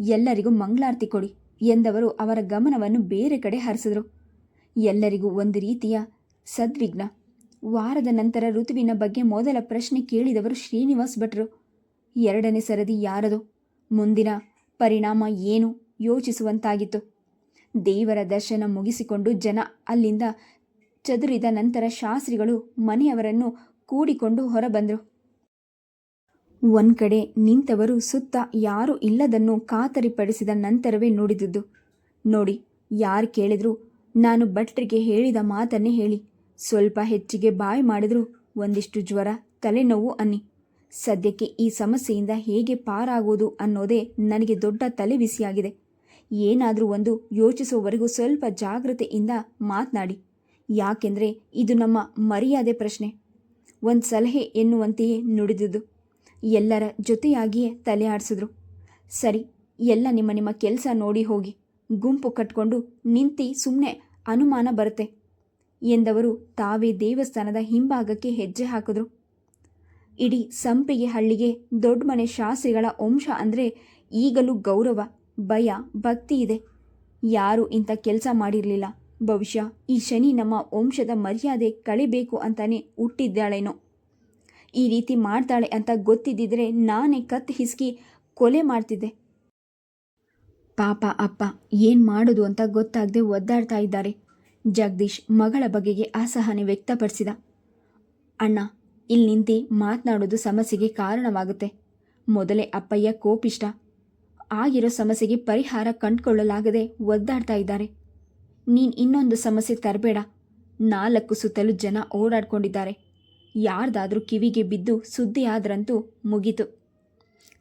ಎಲ್ಲರಿಗೂ ಮಂಗಳಾರತಿ ಕೊಡಿ ಎಂದವರು ಅವರ ಗಮನವನ್ನು ಬೇರೆ ಕಡೆ ಹರಿಸಿದರು. ಎಲ್ಲರಿಗೂ ಒಂದು ರೀತಿಯ ಸದ್ವಿಗ್ನ ವಾರದ ನಂತರ ಋತುವಿನ ಬಗ್ಗೆ ಮೊದಲ ಪ್ರಶ್ನೆ ಕೇಳಿದವರು ಶ್ರೀನಿವಾಸ್ ಭಟ್ರು. ಎರಡನೇ ಸರದಿ ಯಾರದು? ಮುಂದಿನ ಪರಿಣಾಮ ಏನು? ಯೋಚಿಸುವಂತಾಗಿತ್ತು. ದೇವರ ದರ್ಶನ ಮುಗಿಸಿಕೊಂಡು ಜನ ಅಲ್ಲಿಂದ ಚದುರಿದ ನಂತರ ಶಾಸ್ತ್ರಿಗಳು ಮನೆಯವರನ್ನು ಕೂಡಿಕೊಂಡು ಹೊರಬಂದರು. ಒಂದ್ ಕಡೆ ನಿಂತವರು ಸುತ್ತ ಯಾರೂ ಇಲ್ಲದನ್ನು ಖಾತರಿಪಡಿಸಿದ ನಂತರವೇ ನೋಡಿದುದು. ನೋಡಿ, ಯಾರು ಕೇಳಿದ್ರು, ನಾನು ಭಟ್ರಿಗೆ ಹೇಳಿದ ಮಾತನ್ನೇ ಹೇಳಿ. ಸ್ವಲ್ಪ ಹೆಚ್ಚಿಗೆ ಬಾಯಿ ಮಾಡಿದ್ರು, ಒಂದಿಷ್ಟು ಜ್ವರ, ತಲೆನೋವು ಅನ್ನಿ. ಸದ್ಯಕ್ಕೆ ಈ ಸಮಸ್ಯೆಯಿಂದ ಹೇಗೆ ಪಾರಾಗುವುದು ಅನ್ನೋದೇ ನನಗೆ ದೊಡ್ಡ ತಲೆಬಿಸಿಯಾಗಿದೆ ಏನಾದರೂ ಒಂದು ಯೋಚಿಸುವವರೆಗೂ ಸ್ವಲ್ಪ ಜಾಗ್ರತೆಯಿಂದ ಮಾತನಾಡಿ. ಯಾಕೆಂದರೆ ಇದು ನಮ್ಮ ಮರ್ಯಾದೆ ಪ್ರಶ್ನೆ. ಒಂದು ಸಲಹೆ ಎನ್ನುವಂತೆಯೇ ನುಡಿದುದು. ಎಲ್ಲರ ಜೊತೆಯಾಗಿಯೇ ತಲೆ ಆಡಿಸಿದ್ರು. ಸರಿ, ಎಲ್ಲ ನಿಮ್ಮ ನಿಮ್ಮ ಕೆಲಸ ನೋಡಿ ಹೋಗಿ. ಗುಂಪು ಕಟ್ಕೊಂಡು ನಿಂತಿ ಸುಮ್ಮನೆ ಅನುಮಾನ ಬರುತ್ತೆ ಎಂದವರು ತಾವೇ ದೇವಸ್ಥಾನದ ಹಿಂಭಾಗಕ್ಕೆ ಹೆಜ್ಜೆ ಹಾಕಿದ್ರು. ಇಡೀ ಸಂಪಿಗೆ ಹಳ್ಳಿಗೆ ದೊಡ್ಡ ಮನೆ ಶಾಸ್ತ್ರಿಗಳ ವಂಶ ಅಂದರೆ ಈಗಲೂ ಗೌರವ, ಭಯ, ಭಕ್ತಿ ಇದೆ. ಯಾರೂ ಇಂಥ ಕೆಲಸ ಮಾಡಿರಲಿಲ್ಲ. ಬಹುಶಃ ಈ ಶನಿ ನಮ್ಮ ವಂಶದ ಮರ್ಯಾದೆ ಕಳಿಬೇಕು ಅಂತಾನೆ ಹುಟ್ಟಿದ್ದಾಳೇನೋ. ಈ ರೀತಿ ಮಾಡ್ತಾಳೆ ಅಂತ ಗೊತ್ತಿದ್ದಿದ್ರೆ ನಾನೇ ಕತ್ತು ಹಿಸ್ಕಿ ಕೊಲೆ ಮಾಡ್ತಿದ್ದೆ. ಪಾಪ ಅಪ್ಪ, ಏನು ಮಾಡೋದು ಅಂತ ಗೊತ್ತಾಗದೆ ಒದ್ದಾಡ್ತಾ ಇದ್ದಾರೆ. ಜಗದೀಶ್ ಮಗಳ ಬಗೆಗೆ ಅಸಹನೆ ವ್ಯಕ್ತಪಡಿಸಿದ. ಅಣ್ಣ ಇಲ್ಲಿ ನಿಂತು ಮಾತನಾಡೋದು ಸಮಸ್ಯೆಗೆ ಕಾರಣವಾಗುತ್ತೆ. ಮೊದಲೇ ಅಪ್ಪಯ್ಯ ಕೋಪಿಷ್ಟ. ಆಗಿರೋ ಸಮಸ್ಯೆಗೆ ಪರಿಹಾರ ಕಂಡುಕೊಳ್ಳಲಾಗದೆ ಒದ್ದಾಡ್ತಾ ಇದ್ದಾರೆ. ನೀನು ಇನ್ನೊಂದು ಸಮಸ್ಯೆ ತರಬೇಡ. ನಾಲ್ಕು ಸುತ್ತಲೂ ಜನ ಓಡಾಡ್ಕೊಂಡಿದ್ದಾರೆ. ಯಾರ್ದಾದ್ರೂ ಕಿವಿಗೆ ಬಿದ್ದು ಸುದ್ದಿ ಆದ್ರಂತೂ ಮುಗೀತು.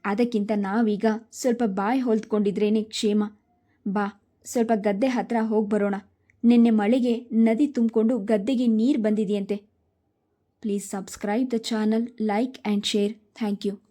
ಅದಕ್ಕಿಂತ ನಾವೀಗ ಸ್ವಲ್ಪ ಬಾಯಿ ಹೊಲ್ತ್ಕೊಂಡಿದ್ರೇನೆ ಕ್ಷೇಮ. ಬಾ, ಸ್ವಲ್ಪ ಗದ್ದೆ ಹತ್ರ ಹೋಗಿ ಬರೋಣ. ನಿನ್ನೆ ಮಳೆಗೆ ನದಿ ತುಂಬಿಕೊಂಡು ಗದ್ದೆಗೆ ನೀರು ಬಂದಿದೆಯಂತೆ. Please subscribe the channel, like and share. Thank you.